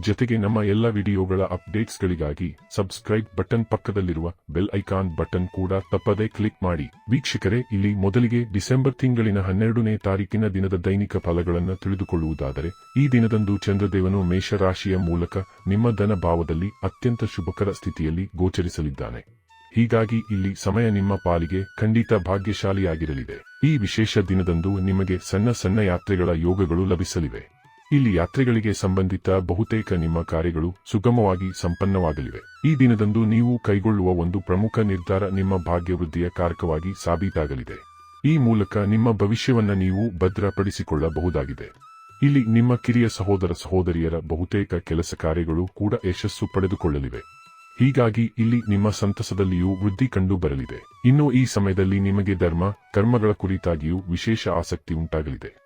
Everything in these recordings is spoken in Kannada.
ಜೊತೆಗೆ ನಮ್ಮ ಎಲ್ಲ ವಿಡಿಯೋಗಳ ಅಪ್ಡೇಟ್ಸ್ಗಳಿಗಾಗಿ ಸಬ್ಸ್ಕ್ರೈಬ್ ಬಟನ್ ಪಕ್ಕದಲ್ಲಿರುವ ಬೆಲ್ ಐಕಾನ್ ಬಟನ್ ಕೂಡ ತಪ್ಪದೇ ಕ್ಲಿಕ್ ಮಾಡಿ. ವೀಕ್ಷಕರೇ, ಇಲ್ಲಿ ಮೊದಲಿಗೆ ಡಿಸೆಂಬರ್ ತಿಂಗಳಿನ ಹನ್ನೆರಡನೇ ತಾರೀಕಿನ ದಿನದ ದೈನಿಕ ಫಲಗಳನ್ನು ತಿಳಿದುಕೊಳ್ಳುವುದಾದರೆ, ಈ ದಿನದಂದು ಚಂದ್ರದೇವನು ಮೇಷರಾಶಿಯ ಮೂಲಕ ನಿಮ್ಮ ಧನ ಭಾವದಲ್ಲಿ ಅತ್ಯಂತ ಶುಭಕರ ಸ್ಥಿತಿಯಲ್ಲಿ ಗೋಚರಿಸಲಿದ್ದಾನೆ. ಹೀಗಾಗಿ ಇಲ್ಲಿ ಸಮಯ ನಿಮ್ಮ ಪಾಲಿಗೆ ಖಂಡಿತ ಭಾಗ್ಯಶಾಲಿಯಾಗಿರಲಿದೆ. ಈ ವಿಶೇಷ ದಿನದಂದು ನಿಮಗೆ ಸಣ್ಣ ಸಣ್ಣ ಯಾತ್ರೆಗಳ ಯೋಗಗಳು ಲಭಿಸಲಿವೆ. ಇಲ್ಲಿ ಯಾತ್ರೆಗಳಿಗೆ ಸಂಬಂಧಿತ ಬಹುತೇಕ ನಿಮ್ಮ ಕಾರ್ಯಗಳು ಸುಗಮವಾಗಿ ಸಂಪನ್ನವಾಗಲಿವೆ. ಈ ದಿನದಂದು ನೀವು ಕೈಗೊಳ್ಳುವ ಒಂದು ಪ್ರಮುಖ ನಿರ್ಧಾರ ನಿಮ್ಮ ಭಾಗ್ಯವೃದ್ಧಿಯ ಕಾರಕವಾಗಿ ಸಾಬೀತಾಗಲಿದೆ. ಈ ಮೂಲಕ ನಿಮ್ಮ ಭವಿಷ್ಯವನ್ನು ನೀವು ಭದ್ರಪಡಿಸಿಕೊಳ್ಳಬಹುದಾಗಿದೆ. ಇಲ್ಲಿ ನಿಮ್ಮ ಕಿರಿಯ ಸಹೋದರ ಸಹೋದರಿಯರ ಬಹುತೇಕ ಕೆಲಸ ಕಾರ್ಯಗಳು ಕೂಡ ಯಶಸ್ಸು ಪಡೆದುಕೊಳ್ಳಲಿವೆ. ಹೀಗಾಗಿ ಇಲ್ಲಿ ನಿಮ್ಮ ಸಂತಸದಲ್ಲಿಯೂ ವೃದ್ಧಿ ಕಂಡು ಬರಲಿದೆ ಇನ್ನು ಈ ಸಮಯದಲ್ಲಿ ನಿಮಗೆ ಧರ್ಮ, ಕರ್ಮಗಳ ಕುರಿತಾಗಿಯೂ ವಿಶೇಷ ಆಸಕ್ತಿ ಉಂಟಾಗಲಿದೆ.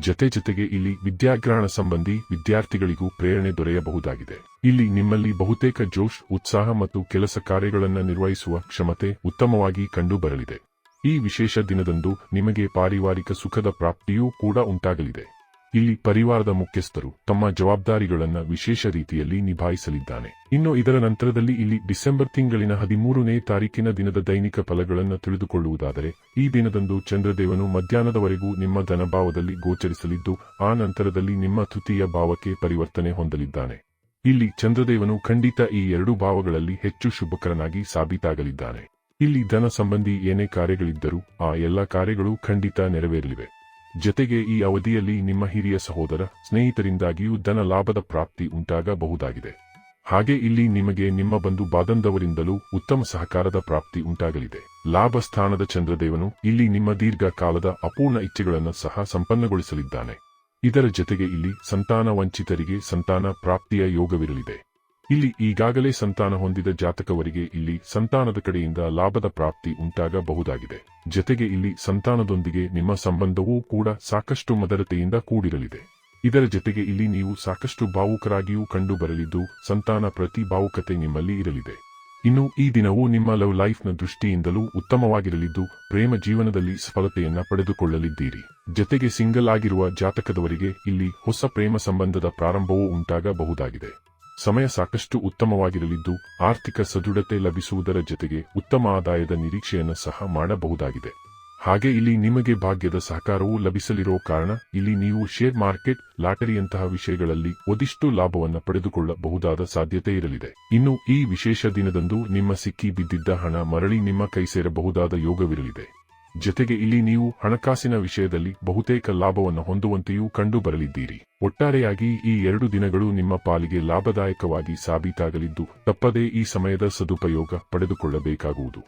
ಜತೆ ಜತೆಗೆ ಇಲ್ಲಿ ವಿದ್ಯಾಗ್ರಹಣ ಸಂಬಂಧಿ ವಿದ್ಯಾರ್ಥಿಗಳಿಗೂ ಪ್ರೇರಣೆ ದೊರೆಯಬಹುದಾಗಿದೆ. ಇಲ್ಲಿ ನಿಮ್ಮಲ್ಲಿ ಬಹುತೇಕ ಜೋಶ್, ಉತ್ಸಾಹ ಮತ್ತು ಕೆಲಸ ಕಾರ್ಯಗಳನ್ನು ನಿರ್ವಹಿಸುವ ಕ್ಷಮತೆ ಉತ್ತಮವಾಗಿ ಕಂಡುಬರಲಿದೆ. ಈ ವಿಶೇಷ ದಿನದಂದು ನಿಮಗೆ ಪಾರಿವಾರಿಕ ಸುಖದ ಪ್ರಾಪ್ತಿಯೂ ಕೂಡ ಉಂಟಾಗಲಿದೆ. ಇಲ್ಲಿ ಪರಿವಾರದ ಮುಖ್ಯಸ್ಥರು ತಮ್ಮ ಜವಾಬ್ದಾರಿಗಳನ್ನು ವಿಶೇಷ ರೀತಿಯಲ್ಲಿ ನಿಭಾಯಿಸಲಿದ್ದಾನೆ. ಇನ್ನು ಇದರ ನಂತರದಲ್ಲಿ ಇಲ್ಲಿ ಡಿಸೆಂಬರ್ ತಿಂಗಳಿನ ಹದಿಮೂರನೇ ತಾರೀಕಿನ ದಿನದ ದೈನಿಕ ಫಲಗಳನ್ನು ತಿಳಿದುಕೊಳ್ಳುವುದಾದರೆ, ಈ ದಿನದಂದು ಚಂದ್ರದೇವನು ಮಧ್ಯಾಹ್ನದವರೆಗೂ ನಿಮ್ಮ ಧನಭಾವದಲ್ಲಿ ಗೋಚರಿಸಲಿದ್ದು, ಆ ನಂತರದಲ್ಲಿ ನಿಮ್ಮ ತೃತೀಯ ಭಾವಕ್ಕೆ ಪರಿವರ್ತನೆ ಹೊಂದಲಿದ್ದಾನೆ. ಇಲ್ಲಿ ಚಂದ್ರದೇವನು ಖಂಡಿತ ಈ ಎರಡು ಭಾವಗಳಲ್ಲಿ ಹೆಚ್ಚು ಶುಭಕರನಾಗಿ ಸಾಬೀತಾಗಲಿದ್ದಾನೆ. ಇಲ್ಲಿ ಧನ ಸಂಬಂಧಿ ಏನೇ ಕಾರ್ಯಗಳಿದ್ದರೂ, ಆ ಎಲ್ಲ ಕಾರ್ಯಗಳು ಖಂಡಿತ ನೆರವೇರಲಿವೆ. ಜತೆಗೆ ಈ ಅವಧಿಯಲ್ಲಿ ನಿಮ್ಮ ಹಿರಿಯ ಸಹೋದರ ಸ್ನೇಹಿತರಿಂದಾಗಿಯೂ ಧನ ಲಾಭದ ಪ್ರಾಪ್ತಿ ಉಂಟಾಗಬಹುದಾಗಿದೆ. ಹಾಗೆ ಇಲ್ಲಿ ನಿಮಗೆ ನಿಮ್ಮ ಬಂಧು ಬಾದಂದವರಿಂದಲೂ ಉತ್ತಮ ಸಹಕಾರದ ಪ್ರಾಪ್ತಿ ಉಂಟಾಗಲಿದೆ. ಲಾಭ ಸ್ಥಾನದ ಚಂದ್ರದೇವನು ಇಲ್ಲಿ ನಿಮ್ಮ ದೀರ್ಘಕಾಲದ ಅಪೂರ್ಣ ಇಚ್ಛೆಗಳನ್ನು ಸಹ ಸಂಪನ್ನಗೊಳಿಸಲಿದ್ದಾನೆ. ಇದರ ಜತೆಗೆ ಇಲ್ಲಿ ಸಂತಾನ ವಂಚಿತರಿಗೆ ಸಂತಾನ ಪ್ರಾಪ್ತಿಯ ಯೋಗವಿರಲಿದೆ. ಇಲ್ಲಿ ಈಗಾಗಲೇ ಸಂತಾನ ಹೊಂದಿದ ಜಾತಕವರಿಗೆ ಇಲ್ಲಿ ಸಂತಾನದ ಕಡೆಯಿಂದ ಲಾಭದ ಪ್ರಾಪ್ತಿ ಉಂಟಾಗಬಹುದಾಗಿದೆ. ಜತೆಗೆ ಇಲ್ಲಿ ಸಂತಾನದೊಂದಿಗೆ ನಿಮ್ಮ ಸಂಬಂಧವೂ ಕೂಡ ಸಾಕಷ್ಟು ಮದರತೆಯಿಂದ ಕೂಡಿರಲಿದೆ. ಇದರ ಜತೆಗೆ ಇಲ್ಲಿ ನೀವು ಸಾಕಷ್ಟು ಭಾವುಕರಾಗಿಯೂ ಕಂಡು ಬರಲಿದ್ದು ಸಂತಾನ ಪ್ರತಿ ಭಾವುಕತೆ ನಿಮ್ಮಲ್ಲಿ ಇರಲಿದೆ. ಇನ್ನು ಈ ದಿನವೂ ನಿಮ್ಮ ಲವ್ ಲೈಫ್ನ ದೃಷ್ಟಿಯಿಂದಲೂ ಉತ್ತಮವಾಗಿರಲಿದ್ದು ಪ್ರೇಮ ಜೀವನದಲ್ಲಿ ಸಫಲತೆಯನ್ನ ಪಡೆದುಕೊಳ್ಳಲಿದ್ದೀರಿ. ಜತೆಗೆ ಸಿಂಗಲ್ ಆಗಿರುವ ಜಾತಕದವರಿಗೆ ಇಲ್ಲಿ ಹೊಸ ಪ್ರೇಮ ಸಂಬಂಧದ ಪ್ರಾರಂಭವೂ ಉಂಟಾಗಬಹುದಾಗಿದೆ. ಸಮಯ ಸಾಕಷ್ಟು ಉತ್ತಮವಾಗಿರಲಿದ್ದು, ಆರ್ಥಿಕ ಸದೃಢತೆ ಲಭಿಸುವುದರ ಜೊತೆಗೆ ಉತ್ತಮ ಆದಾಯದ ನಿರೀಕ್ಷೆಯನ್ನು ಸಹ ಮಾಡಬಹುದಾಗಿದೆ. ಹಾಗೆ ಇಲ್ಲಿ ನಿಮಗೆ ಭಾಗ್ಯದ ಸಹಕಾರವೂ ಲಭಿಸಲಿರೋ ಕಾರಣ, ಇಲ್ಲಿ ನೀವು ಶೇರ್ ಮಾರ್ಕೆಟ್, ಲಾಟರಿಯಂತಹ ವಿಷಯಗಳಲ್ಲಿ ಒದಿಷ್ಟು ಲಾಭವನ್ನು ಪಡೆದುಕೊಳ್ಳಬಹುದಾದ ಸಾಧ್ಯತೆ ಇರಲಿದೆ. ಇನ್ನು ಈ ವಿಶೇಷ ದಿನದಂದು ನಿಮ್ಮ ಸಿಕ್ಕಿ ಬಿದ್ದಿದ್ದ ಹಣ ಮರಳಿ ನಿಮ್ಮ ಕೈ ಸೇರಬಹುದಾದ ಯೋಗವಿರಲಿದೆ. ಜೊತೆಗೆ ಇಲ್ಲಿ ನೀವು ಹಣಕಾಸಿನ ವಿಷಯದಲ್ಲಿ ಬಹುತೇಕ ಲಾಭವನ್ನು ಹೊಂದುವಂತೆಯೂ ಕಂಡು ಬರಲಿದ್ದೀರಿ ಒಟ್ಟಾರೆಯಾಗಿ ಈ ಎರಡು ದಿನಗಳು ನಿಮ್ಮ ಪಾಲಿಗೆ ಲಾಭದಾಯಕವಾಗಿ ಸಾಬೀತಾಗಲಿದ್ದು ತಪ್ಪದೇ ಈ ಸಮಯದ ಸದುಪಯೋಗ ಪಡೆದುಕೊಳ್ಳಬೇಕಾಗುವುದು.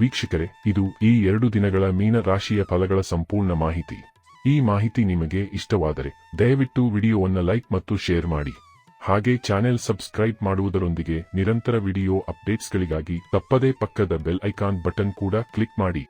ವೀಕ್ಷಕರೇ, ಇದು ಈ ಎರಡು ದಿನಗಳ ಮೀನ ರಾಶಿಯ ಫಲಗಳ ಸಂಪೂರ್ಣ ಮಾಹಿತಿ. ಈ ಮಾಹಿತಿ ನಿಮಗೆ ಇಷ್ಟವಾದರೆ ದಯವಿಟ್ಟು ವಿಡಿಯೋವನ್ನು ಲೈಕ್ ಮತ್ತು ಶೇರ್ ಮಾಡಿ. ಹಾಗೆ ಚಾನೆಲ್ ಸಬ್ಸ್ಕ್ರೈಬ್ ಮಾಡುವುದರೊಂದಿಗೆ ನಿರಂತರ ವಿಡಿಯೋ ಅಪ್ಡೇಟ್ಸ್ಗಳಿಗಾಗಿ ತಪ್ಪದೇ ಪಕ್ಕದ ಬೆಲ್ ಐಕಾನ್ ಬಟನ್ ಕೂಡ ಕ್ಲಿಕ್ ಮಾಡಿ.